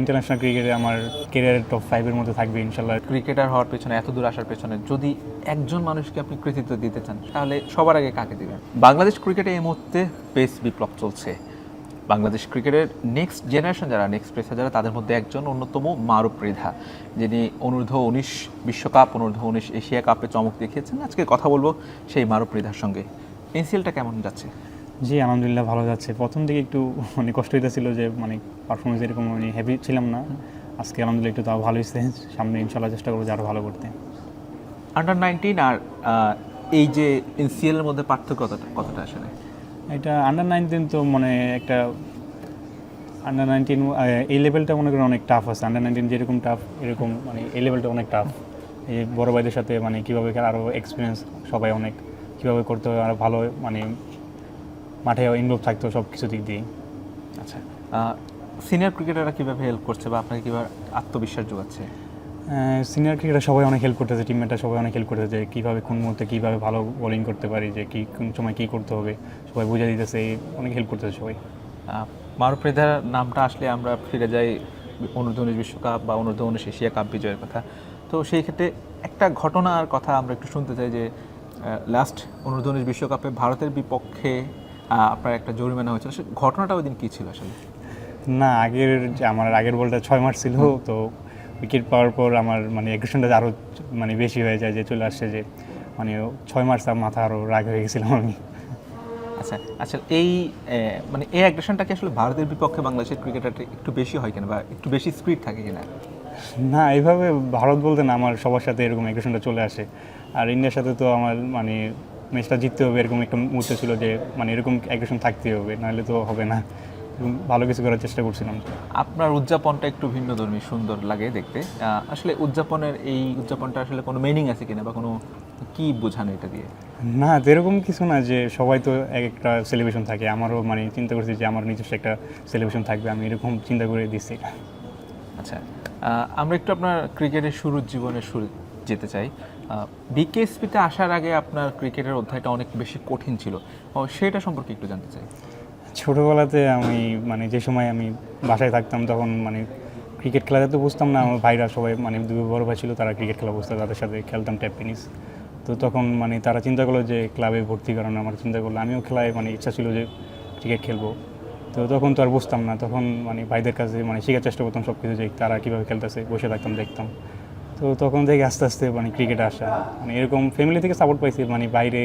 International ক্রিকেটে আমার কেরিয়ারের টপ ফাইভের মধ্যে থাকবে, ইনশাল্লাহ। ক্রিকেটার হওয়ার পেছনে, এত দূর আসার পেছনে, যদি একজন মানুষকে আপনি কৃতিত্ব দিতে চান, তাহলে সবার আগে কাকে দিবেন? বাংলাদেশ ক্রিকেটে এই মুহূর্তে পেস বিপ্লব চলছে। বাংলাদেশ ক্রিকেটের নেক্সট জেনারেশন যারা নেক্সট পেসার যারা, তাদের মধ্যে একজন অন্যতম মারুফ রেধা। যিনি অনূর্ধ্ব উনিশ বিশ্বকাপ, অনূর্ধ্ব উনিশ এশিয়া কাপে চমক দেখিয়েছেন। আজকে কথা বলব সেই মারুফ রেধার সঙ্গে। এনসিএলটা কেমন যাচ্ছে? জি আলহামদুলিল্লাহ ভালো যাচ্ছে। প্রথম দিকে একটু মানে কষ্ট হইতেছিল যে মানে পারফরমেন্স এরকম মানে হ্যাপি ছিলাম না। আজকে আলহামদুলিল্লাহ একটু তাও ভালো হয়েছে সামনে ইনশাল্লাহ চেষ্টা করব যে আরও ভালো করতে। আন্ডার নাইনটিন আর এই যে এনসিএল এর মধ্যে পার্থক্য কতটা কতটা আসলে? এটা আন্ডার নাইনটিন তো মানে একটা আন্ডার নাইনটিন এই লেভেলটা মনে করেন অনেক টাফ আছে। আন্ডার নাইনটিন যেরকম টাফ এরকম মানে এই লেভেলটা অনেক টাফ এই বড় ভাইদের সাথে মানে কীভাবে আরও এক্সপিরিয়েন্স সবাই অনেক কীভাবে করতে হবে আরও ভালো মানে মাঠে ইনভলভ থাকতো সব কিছু দিক দিয়ে আচ্ছা সিনিয়র ক্রিকেটাররা কীভাবে হেল্প করছে বা আপনাকে কীভাবে আত্মবিশ্বাস যোগাচ্ছে? সিনিয়র ক্রিকেটার সবাই অনেক হেল্প করতেছে টিমমেটরা সবাই অনেক হেল্প করতেছে যে কীভাবে কোন মুহূর্তে কীভাবে ভালো বোলিং করতে পারি যে কী কোন সময় কী করতে হবে সবাই বুঝে দিতেছে অনেক হেল্প করতেছে সবাই। আহ, মারুফ রেধার নামটা আসলে আমরা ফিরে যাই অনূর্ধ্ব উনিশ বিশ্বকাপ বা অনূর্ধ্ব উনিশ এশিয়া কাপ বিজয়ের কথা। তো সেই ক্ষেত্রে একটা ঘটনার কথা আমরা একটু শুনতে চাই যে লাস্ট অনূর্ধ্ব উনিশ বিশ্বকাপে ভারতের বিপক্ষে আপনার একটা জরিমানা হয়েছিল। সে ঘটনাটা ওই দিন কী ছিল আসলে? না আগের যে আমার আগের বলটা ছয় মাস ছিল তো উইকেট পাওয়ার পর আমার মানে এগ্রেশনটা আরও মানে বেশি হয়ে যায় যে চলে আসছে যে মানে ছয় মাস তার মাথা আরও রাগ হয়ে গেছিলাম আমি। আচ্ছা আচ্ছা এই মানে এই অ্যাগ্রেশনটা কি আসলে ভারতের বিপক্ষে বাংলাদেশের ক্রিকেটারটা একটু বেশি হয় কিনা বা একটু বেশি স্পিড থাকে কিনা? না এইভাবে ভারত বলতে না আমার সবার সাথে এরকম এগ্রেশনটা চলে আসে। আর ইন্ডিয়ার সাথে তো আমার মানে ম্যাচটা জিততে হবে এরকম একটা মুহূর্ত ছিল যে মানে এরকম অ্যাগ্রেশন থাকতেই হবে নাহলে তো হবে না। ভালো কিছু করার চেষ্টা করছিলাম। আপনার উদযাপনটা একটু ভিন্ন ধর্মী সুন্দর লাগে দেখতে। আসলে উদযাপনের এই উদযাপনটা আসলে কোনো মিনিং আছে কিনা বা কোনো কি বোঝানো এটা দিয়ে? না এরকম কিছু না যে সবাই তো এক একটা সেলিব্রেশন থাকে। আমারও মানে চিন্তা করছি যে আমার নিজস্ব একটা সেলিব্রেশন থাকবে আমি এরকম চিন্তা করে দিচ্ছি। আচ্ছা আমরা একটু আপনার ক্রিকেটের শুরুর জীবনের শুরু যেতে চাই। বিকেএসপিতে আসার আগে আপনার ক্রিকেটের অধ্যায়টা অনেক বেশি কঠিন ছিল। সেটা সম্পর্কে একটু জানতে চাই। ছোটোবেলাতে আমি মানে যে সময় আমি বাসায় থাকতাম, তখন মানে ক্রিকেট খেলাতে তো বুঝতাম না, আমার ভাইরা সবাই মানে দুই বড় ভাই ছিল, তারা ক্রিকেট খেলা বুঝতো, তাদের সাথে খেলতাম ট্যাপ টেনিস তো তখন মানে তারা চিন্তা করল যে ক্লাবে ভর্তি করানো আমার চিন্তা করল, আমিও খেলায় মানে ইচ্ছা ছিল যে ক্রিকেট খেলব। তো তখন তো আর বুঝতাম না, তখন মানে ভাইদের কাছে মানে শেখার চেষ্টা করতাম সব কিছু যে তারা কীভাবে খেলতেছে, বসে থাকতাম, দেখতাম। তো তখন থেকে আস্তে আস্তে মানে ক্রিকেটে আসা। মানে এরকম ফ্যামিলি থেকে সাপোর্ট পাইছি মানে বাইরে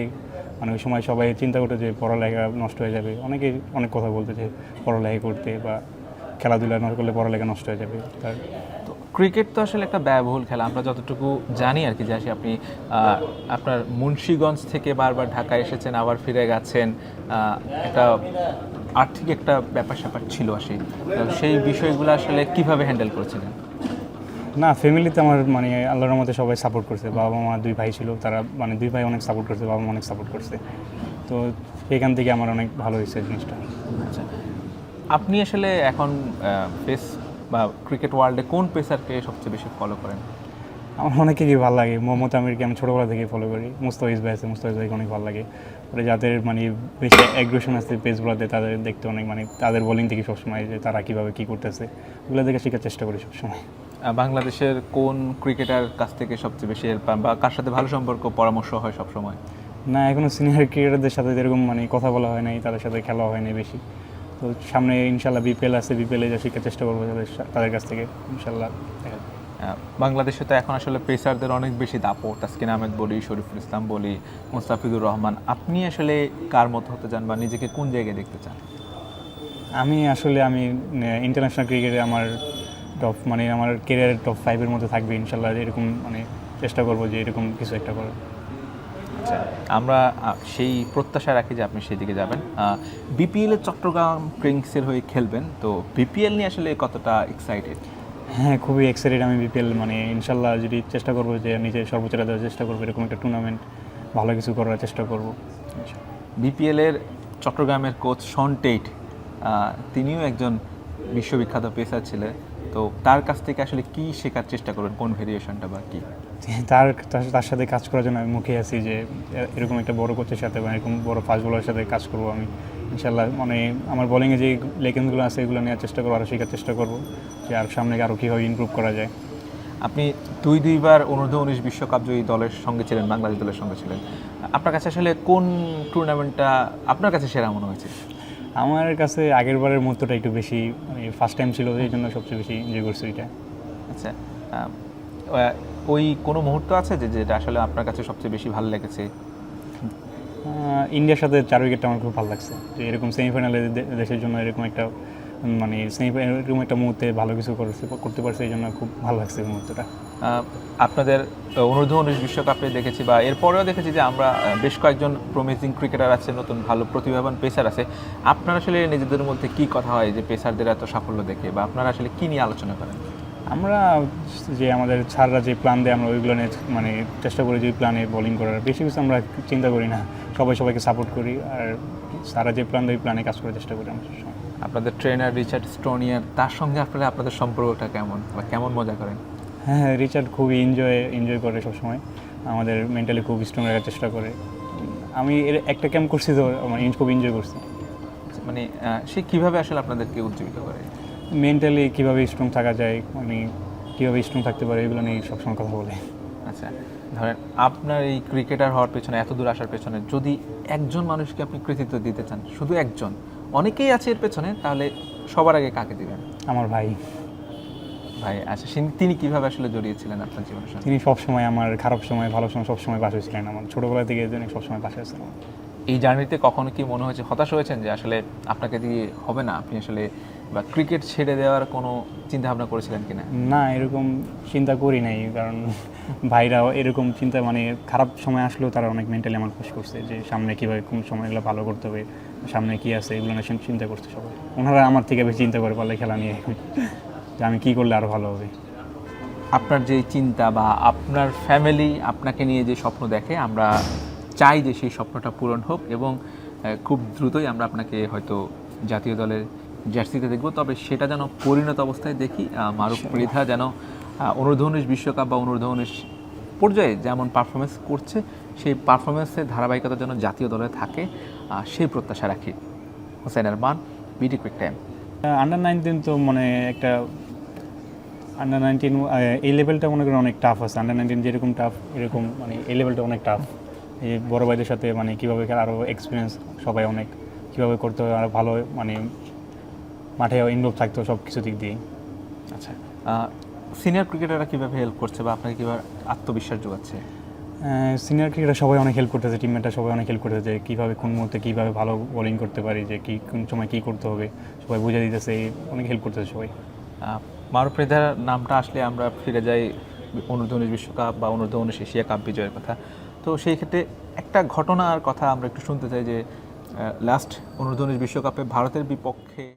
মানে ওই সময় সবাই চিন্তা করতো যে পড়ালেখা নষ্ট হয়ে যাবে। অনেকে অনেক কথা বলতো যে পড়ালেখা করতে বা খেলাধুলা না করলে পড়ালেখা নষ্ট হয়ে যাবে। তার ক্রিকেট তো আসলে একটা ব্যয়বহুল খেলা, আমরা যতটুকু জানি আর কি যে আসি আপনি আপনার মুন্সীগঞ্জ থেকে বারবার ঢাকায় এসেছেন, আবার ফিরে গেছেন একটা আর্থিক একটা ব্যাপার স্যাপার ছিল আসে তো সেই বিষয়গুলো আসলে কীভাবে হ্যান্ডেল করেছিলেন? না ফ্যামিলিতে আমার মানে আল্লাহর মধ্যে সবাই সাপোর্ট করছে। বাবা মা দুই ভাই ছিল তারা মানে দুই ভাই অনেক সাপোর্ট করছে বাবা মা অনেক সাপোর্ট করছে। তো সেখান থেকে আমার অনেক ভালো হয়েছে জিনিসটা। আচ্ছা। আপনি আসলে এখন পেস বা ক্রিকেট ওয়ার্ল্ডে কোন পেসারকে সবচেয়ে বেশি ফলো করেন? আমার অনেকেরই ভালো লাগে? মোহাম্মদ আমিরকে আমি ছোটোবেলা থেকে ফলো করি। মুস্তাফিজ ভাই আছে মুস্তাফিজ ভাইকে অনেক ভালো লাগে। ওরা যাদের মানে বেশি অ্যাগ্রেশন আছে পেজগুলোতে তাদের দেখতে অনেক মানে তাদের বোলিং থেকে সবসময় যে তারা কীভাবে কী করতেছে। ওগুলো দেখে শেখার চেষ্টা করি সবসময়। বাংলাদেশের কোন ক্রিকেটার কাছ থেকে সবচেয়ে বেশি হেল্প পান বা কার সাথে ভালো সম্পর্ক পরামর্শ হয় সবসময়? না এখনও সিনিয়র ক্রিকেটারদের সাথে যেরকম মানে কথা বলা হয় নাই তাদের সাথে খেলা হয় নাই বেশি। তো সামনে ইনশাল্লাহ বিপিএল আছে বিপিএলে যা শেখার চেষ্টা করব তাদের তাদের কাছ থেকে ইনশাল্লাহ দেখা বাংলাদেশে তো এখন আসলে পেসারদের অনেক বেশি দাপট। তাসকিন আহমেদ বলি শরীফুল ইসলাম বলি মুস্তাফিজুর রহমান আপনি আসলে কার মতো হতে চান বা নিজেকে কোন জায়গায় দেখতে চান? আমি আসলে আমি ইন্টারন্যাশনাল ক্রিকেটে আমার টপ মানে আমার কেরিয়ারের টপ ফাইভের মধ্যে থাকবে ইনশাল্লাহ এরকম মানে চেষ্টা করব যে এরকম কিছু একটা করার। আচ্ছা আমরা সেই প্রত্যাশা রাখি যে আপনি সেদিকে যাবেন। বিপিএল এর চট্টগ্রাম কিংসের হয়ে খেলবেন তো বিপিএল নিয়ে আসলে কতটা এক্সাইটেড হ্যাঁ খুবই এক্সাইটেড আমি বিপিএল মানে ইনশাল্লাহ যদি চেষ্টা করব যে নিজের সর্বোচ্চটা দেওয়ার চেষ্টা করব, এরকম একটা টুর্নামেন্ট ভালো কিছু করার চেষ্টা করব। বিপিএলের চট্টগ্রামের কোচ শন টেইট তিনিও একজন বিশ্ববিখ্যাত পেসার ছিলেন। তো তার কাছ থেকে আসলে কি শেখার চেষ্টা করবেন? কোন ভেরিয়েশনটা বা কি? তার তার- সাথে কাজ করার জন্য আমি মুখে আছি যে এরকম একটা বড় কোচের সাথে বা এরকম বড় ফাস্ট বলার সাথে কাজ করব আমি। ইনশাল্লাহ মানে আমার বোলিংয়ে যে লেকেন্সগুলো আছে এগুলো নেওয়ার চেষ্টা করব আরও শেখার চেষ্টা করব যে আর সামনে আরও কীভাবে ইমপ্রুভ করা যায়। আপনি দুই দুইবার অনূর্ধ্ব উনিশ বিশ্বকাপ জয়ী দলের সঙ্গে ছিলেন বাংলাদেশ দলের সঙ্গে ছিলেন। আপনার কাছে আসলে কোন টুর্নামেন্টটা আপনার কাছে সেরা মনে হয়েছে? আমার কাছে আগের বারের মুহূর্তটা একটু বেশি মানে ফার্স্ট টাইম ছিল এই জন্য সবচেয়ে বেশি এনজয় করছি এটা আচ্ছা ওই কোনো মুহূর্ত আছে যে যেটা আসলে আপনার কাছে সবচেয়ে বেশি ভালো লেগেছে? ইন্ডিয়ার সাথে চার উইকেটটা আমার খুব ভালো লাগছে। যে এরকম সেমিফাইনালে দেশের জন্য এরকম একটা মানে সেমিফাইনাল এরকম একটা মুহূর্তে ভালো কিছু করতে করতে পারছে এই জন্য খুব ভালো লাগছে এই মুহূর্তটা। আপনাদের অনূর্ধ্ব উনিশ বিশ্বকাপে দেখেছি বা এরপরেও দেখেছি যে আমরা বেশ কয়েকজন প্রমিজিং ক্রিকেটার আছে নতুন ভালো প্রতিভাবান পেসার আছে। আপনারা আসলে নিজেদের মধ্যে কি কথা হয় যে পেসারদের এত সাফল্য দেখে বা আপনারা আসলে কী নিয়ে আলোচনা করেন? আমরা যে আমাদের ছাড়রা যে প্ল্যান দেয় আমরা ওইগুলো নিয়ে মানে চেষ্টা করি যে প্ল্যানে বোলিং করার। বেশি কিছু আমরা চিন্তা করি না। সবাই সবাইকে সাপোর্ট করি আর সারা যে প্ল্যান দেয় ওই প্ল্যানে কাজ করার চেষ্টা করি আমরা সবসময়। আপনাদের ট্রেনার রিচার্ড স্টোনিয়ার তার সঙ্গে আপনারা আপনাদের সম্পর্কটা কেমন? বা কেমন মজা করেন? হ্যাঁ হ্যাঁ রিচার্ড খুবই এনজয় এনজয় করে সবসময়। আমাদের মেন্টালি খুব স্ট্রং রাখার চেষ্টা করে। আমি এর একটা ক্যাম্প করছি তো আমার খুব এনজয় করছি। মানে সে কীভাবে আসলে আপনাদেরকে উজ্জীবিত করে? মেন্টালি কীভাবে স্ট্রং থাকা যায় মানে কীভাবে স্ট্রং থাকতে পারে এগুলো নিয়ে সবসময় কথা বলে। আচ্ছা ধরেন আপনার এই ক্রিকেটার হওয়ার পেছনে এত দূর আসার পেছনে যদি একজন মানুষকে আপনি কৃতিত্ব দিতে চান শুধু একজন অনেকেই আছে এর পেছনে তাহলে সবার আগে কাকে দিবেন? আমার ভাই। ভাই আচ্ছা তিনি কীভাবে আসলে জড়িয়েছিলেন আপনার জীবনের সঙ্গে তিনি সবসময় আমার খারাপ সময় ভালো সময় সবসময় পাশে ছিলেন আমার। ছোটোবেলা থেকে তিনি সবসময় পাশে আছেন এই জার্নিতে কখনো কি মনে হয়েছে হতাশ হয়েছেন যে আসলে আপনাকে দিয়ে হবে না? আপনি আসলে বা ক্রিকেট ছেড়ে দেওয়ার কোনো চিন্তা ভাবনা করেছিলেন কিনা? না এরকম চিন্তা করি নাই কারণ ভাইরাও এরকম চিন্তা মানে খারাপ সময় আসলেও তারা অনেক মেন্টালি আমার পুশ করছে যে সামনে কীভাবে কোন সময়গুলো ভালো করতে হবে সামনে কী আছে এগুলো নিয়ে চিন্তা করছে সবাই। ওনারা আমার থেকে বেশি চিন্তা করে পারলে খেলা নিয়ে। যে আমি কী করলে আরও ভালো হবে। আপনার যে চিন্তা বা আপনার ফ্যামিলি আপনাকে নিয়ে যে স্বপ্ন দেখে আমরা চাই যে সেই স্বপ্নটা পূরণ হোক এবং খুব দ্রুতই আমরা আপনাকে হয়তো জাতীয় দলের জার্সিতে দেখব তবে সেটা যেন পরিণত অবস্থায় দেখি মারুফ মৃধা যেন অনূর্ধ্ব উনিশ বিশ্বকাপ বা অনূর্ধ্ব উনিশ পর্যায়ে যেমন পারফরমেন্স করছে সেই পারফরমেন্সের ধারাবাহিকতা যেন জাতীয় দলে থাকে সেই প্রত্যাশা রাখি। Hossain Arman BD quick time under nineteen তো মানে একটা আন্ডার নাইনটিন এই লেভেলটা মনে করেন অনেক টাফ আছে। আন্ডার নাইনটিন যেরকম টাফ এরকম মানে এই লেভেলটা অনেক টাফ এই বড় ভাইদের সাথে মানে কীভাবে আরও এক্সপিরিয়েন্স সবাই অনেক কীভাবে করতে হবে আরও ভালো মানে মাঠে ইনভলভ থাকতো সব কিছু দিক দিয়ে আচ্ছা সিনিয়র ক্রিকেটাররা কীভাবে হেল্প করছে বা আপনাকে কীভাবে আত্মবিশ্বাস যোগাচ্ছে? সিনিয়র ক্রিকেটার সবাই অনেক হেল্প করতেছে টিমমেটরা সবাই অনেক হেল্প করতেছে কীভাবে কোন মুহূর্তে কীভাবে ভালো বোলিং করতে পারি যে কী কোন সময় কী করতে হবে সবাই বুঝে দিতেছে অনেক হেল্প করতেছে সবাই। রেজার নামটা আসলে আমরা ফিরে যাই অনূর্ধ্ব উনিশ বিশ্বকাপ বা অনূর্ধ্ব উনিশ এশিয়া কাপ বিজয়ের কথা। তো সেই ক্ষেত্রে একটা ঘটনার কথা আমরা একটু শুনতে চাই যে লাস্ট অনূর্ধ্ব উনিশ বিশ্বকাপে ভারতের বিপক্ষে